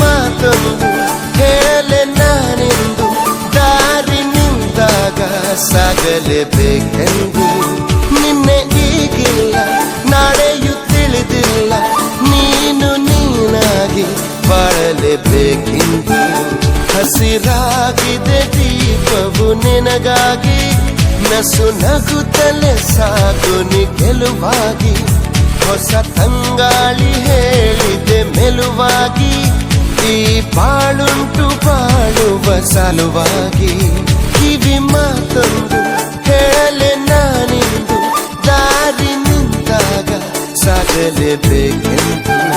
ಮಾತೊಂದು ಹೇಳೆ ನಾನೆಂದು ದಾರಿ ನಿಂತಾಗ ಸಾಗಲೇಬೇಕೆಂದು. ನಿನ್ನೆ ಈಗಿಲ್ಲ, ನಾಳೆಯೂ ತಿಳಿದಿಲ್ಲ, ನೀನು ನೀನಾಗಿ ಬಾಳಲೇಬೇಕೆಂದು. ಹಸಿರಾಗಿದೆ ದೀಪವು ನಿನಗಾಗಿ, ನಸು ನಗುತ್ತಲೇ ಸಾಕು ಗೆಲುವಾಗಿ ಹೊಸ ತಂಗಾಳಿ ಸಲುವಾಗಿ ಕಿವಿ ಮಾತೊಂದು ಹೇಳಲೆ ನಾನಿಂದು. ದಾರಿ ನಿಂತಾಗ ಸಾಗಲೇಬೇಕೆಂದು.